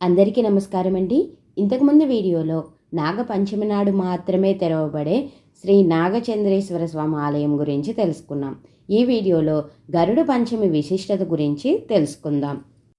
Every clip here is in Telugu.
అందరికీ నమస్కారం అండి ఇంతకుముందు వీడియోలో నాగపంచమి నాడు మాత్రమే తెరవబడే శ్రీ నాగచంద్రేశ్వర స్వామి ఆలయం గురించి తెలుసుకున్నాం. ఈ వీడియోలో గరుడ పంచమి విశిష్టత గురించి తెలుసుకుందాం.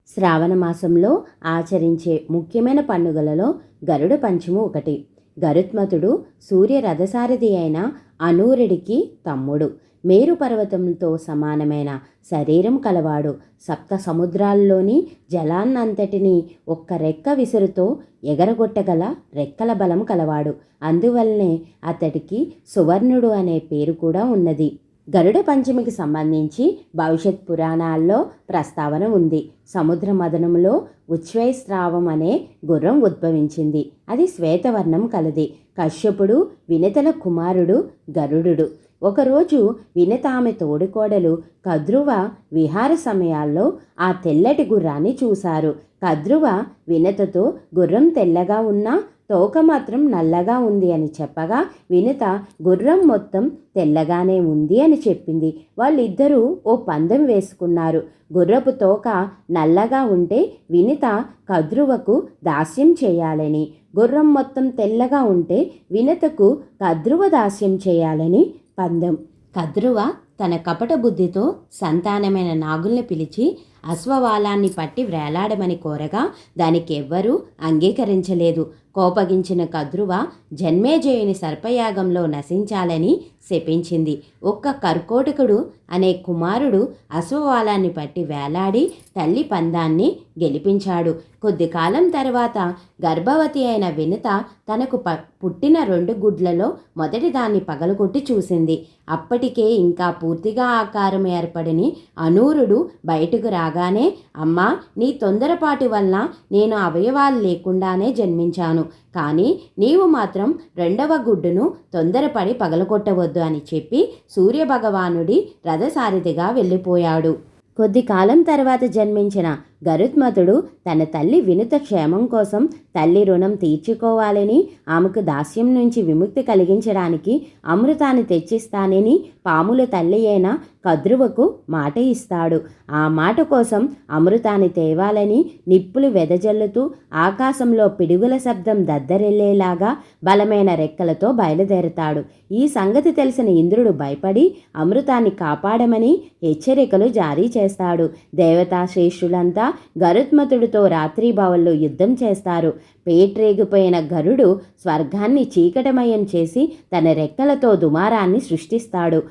శ్రావణ మాసంలో ఆచరించే ముఖ్యమైన పండుగలలో గరుడ పంచమి ఒకటి. గరుత్మతుడు సూర్య రథసారథి అయిన అనూరుడికి తమ్ముడు. మేరు పర్వతంతో సమానమైన శరీరం కలవాడు. సప్త సముద్రాల్లోని జలాన్నంతటినీ ఒక్క రెక్క విసురుతో ఎగరగొట్టగల రెక్కల బలం కలవాడు. అందువల్లనే అతడికి సువర్ణుడు అనే పేరు కూడా ఉన్నది. గరుడ పంచమికి సంబంధించి భవిష్యత్ పురాణాల్లో ప్రస్తావన ఉంది. సముద్ర మదనంలో ఉచ్ఛ్వైస్రావం అనే గుర్రం ఉద్భవించింది. అది శ్వేతవర్ణం కలది. కశ్యపుడు వినతల కుమారుడు గరుడు ఒకరోజు వినత ఆమె తోడుకోడలు కద్రువ విహార సమయాల్లో ఆ తెల్లటి గుర్రాన్ని చూశారు. కద్రువ వినతతో గుర్రం తెల్లగా ఉన్నా తోక మాత్రం నల్లగా ఉంది అని చెప్పగా వినత గుర్రం మొత్తం తెల్లగానే ఉంది అని చెప్పింది. వాళ్ళిద్దరూ ఓ పందెం వేసుకున్నారు. గుర్రపు తోక నల్లగా ఉంటే వినిత కద్రువకు దాస్యం చేయాలని గుర్రం మొత్తం తెల్లగా ఉంటే వినతకు కద్రువ దాస్యం చేయాలని పందెం. కద్రువ తన కపట బుద్ధితో సంతానమైన నాగుల్ని పిలిచి అశ్వవాలాన్ని పట్టి వ్రేలాడమని కోరగా దానికి ఎవ్వరూ అంగీకరించలేదు. కోపగించిన కద్రువ జన్మేజయుని సర్పయాగంలో నశించాలని శపించింది. ఒక్క కర్కోటకుడు అనే కుమారుడు అశ్వవాలాన్ని పట్టి వేలాడి తల్లి పందాన్ని గెలిపించాడు. కొద్ది కాలం తర్వాత గర్భవతి అయిన వినత తనకు ప పుట్టిన రెండు గుడ్లలో మొదటి దాన్ని పగలగొట్టి చూసింది. అప్పటికే ఇంకా పూర్తిగా ఆకారం ఏర్పడని అనూరుడు బయటకు రాగానే అమ్మా నీ తొందరపాటు వల్ల నేను అవయవాలు లేకుండానే జన్మించాను. కానీ నీవు మాత్రం రెండవ గుడ్డును తొందరపడి పగలగొట్టవద్దు అని చెప్పి సూర్యభగవానుడి రథసారథిగా వెళ్ళిపోయాడు. కొద్ది కాలం తర్వాత జన్మించిన గరుత్మతుడు తన తల్లి వినుత క్షేమం కోసం తల్లి రుణం తీర్చుకోవాలని ఆమెకు దాస్యం నుంచి విముక్తి కలిగించడానికి అమృతాన్ని తెచ్చిస్తానని పాముల తల్లి అయిన కద్రువకు మాట ఇస్తాడు. ఆ మాట కోసం అమృతాన్ని తేవాలని నిప్పులు వెదజల్లుతూ ఆకాశంలో పిడుగుల శబ్దం దద్దరెళ్ళేలాగా బలమైన రెక్కలతో బయలుదేరతాడు. ఈ సంగతి తెలిసిన ఇంద్రుడు భయపడి అమృతాన్ని కాపాడమని హెచ్చరికలు జారీ చేస్తాడు. దేవతా శ్రేష్ఠులంతా గరుత్మతుడితో రాత్రిభావంలో యుద్ధం చేస్తారు. పేట్రేగిపోయిన గరుడు స్వర్గాన్ని చీకటమయం చేసి తన రెక్కలతో దుమారాన్ని సృష్టిస్తాడు.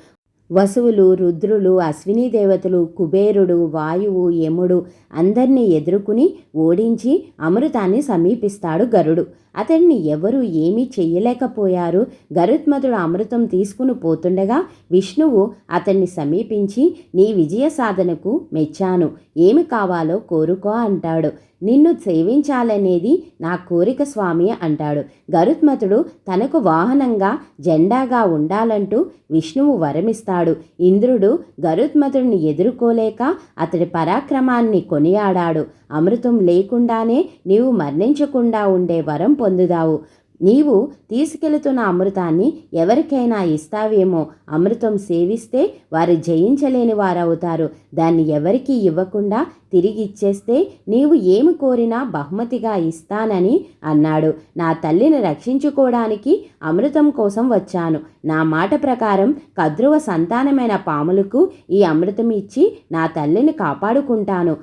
వసువులు రుద్రులు అశ్విని దేవతలు కుబేరుడు వాయువు యముడు అందరినీ ఎదుర్కొని ఓడించి అమృతాన్ని సమీపిస్తాడు గరుడు. అతన్ని ఎవరు ఏమీ చెయ్యలేకపోయారు. గరుత్మతుడు అమృతం తీసుకుని పోతుండగా విష్ణువు అతన్ని సమీపించి నీ విజయ సాధనకు మెచ్చాను. ఏమి కావాలో కోరుకో అంటాడు. నిన్ను సేవించాలనేది నా కోరిక స్వామి అంటాడు. గరుత్మతుడు తనకు వాహనంగా జెండాగా ఉండాలంటూ విష్ణువు వరమిస్తాడు. ఇంద్రుడు గరుత్మతుడిని ఎదుర్కోలేక అతడి పరాక్రమాన్ని కొనియాడాడు. అమృతం లేకుండానే నీవు మరణించకుండా ఉండే వరం పొందుదావు. నీవు తీసుకెళుతున్న అమృతాన్ని ఎవరికైనా ఇస్తావేమో? అమృతం సేవిస్తే వారు జయించలేని వారవుతారు. దాన్ని ఎవరికి ఇవ్వకుండా తిరిగి ఇచ్చేస్తే నీవు ఏమి కోరినా బహుమతిగా ఇస్తానని అన్నాడు. నా తల్లిని రక్షించుకోవడానికి అమృతం కోసం వచ్చాను. నా మాట ప్రకారం కద్రువ సంతానమైన పాములకు ఈ అమృతం ఇచ్చి నా తల్లిని కాపాడుకుంటాను.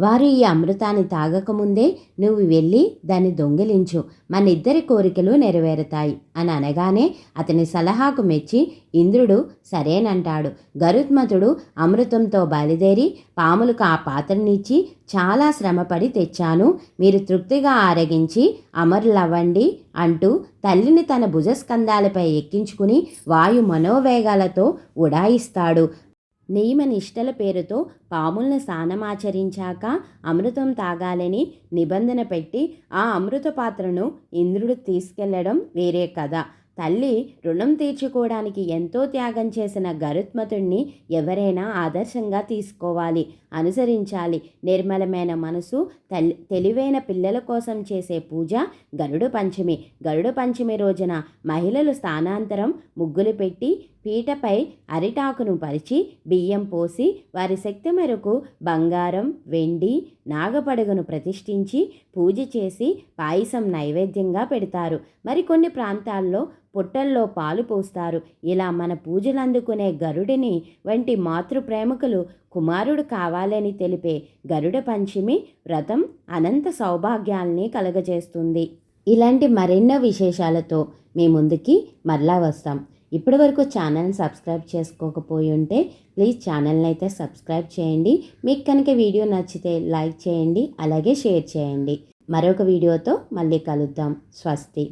వారు ఈ అమృతాన్ని తాగకముందే నువ్వు వెళ్ళి దాన్ని దొంగిలించు. మన ఇద్దరి కోరికలు నెరవేరుతాయి. అని అనగానే అతని సలహాకు మెచ్చి ఇంద్రుడు సరేనంటాడు. గరుత్మతుడు అమృతంతో బయలుదేరి పాములకు ఆ పాత్రనిచ్చి చాలా శ్రమపడి తెచ్చాను. మీరు తృప్తిగా ఆరగించి అమరులవ్వండి అంటూ తల్లిని తన భుజస్కంధాలపై ఎక్కించుకుని వాయు మనోవేగాలతో ఉడాయిస్తాడు. నియమనిష్టల పేరుతో పాములను స్నానమాచరించాక అమృతం తాగాలని నిబంధన పెట్టి ఆ అమృత పాత్రను ఇంద్రుడు తీసుకెళ్ళడం వేరే కథ. తల్లి రుణం తీర్చుకోవడానికి ఎంతో త్యాగం చేసిన గరుత్మతుణ్ణి ఎవరైనా ఆదర్శంగా తీసుకోవాలి అనుసరించాలి. నిర్మలమైన మనసు తల్లి తెలివైన పిల్లల కోసం చేసే పూజ గరుడ పంచమి. గరుడ పంచమి రోజున మహిళలు స్థానాంతరం ముగ్గులు పెట్టి పీటపై అరిటాకును పరిచి బియ్యం పోసి వారి శక్తి మేరకు బంగారం వెండి నాగపడగను ప్రతిష్ఠించి పూజ చేసి పాయసం నైవేద్యంగా పెడతారు. మరికొన్ని ప్రాంతాల్లో పుట్టల్లో పాలు పోస్తారు. ఇలా మన పూజలు అందుకునే గరుడిని వంటి మాతృ ప్రేమికులు కుమారుడు కావాలని తెలిపే గరుడ పంచమి వ్రతం అనంత సౌభాగ్యాల్ని కలగజేస్తుంది. ఇలాంటి మరెన్నో విశేషాలతో మీ ముందుకి మరలా వస్తాం. ఇప్పటి వరకు ఛానల్ని సబ్స్క్రైబ్ చేసుకోకపోయి ఉంటే ప్లీజ్ ఛానల్ని అయితే సబ్స్క్రైబ్ చేయండి. మీకు కనుక వీడియో నచ్చితే లైక్ చేయండి అలాగే షేర్ చేయండి. మరొక వీడియోతో మళ్ళీ కలుద్దాం. స్వస్తి.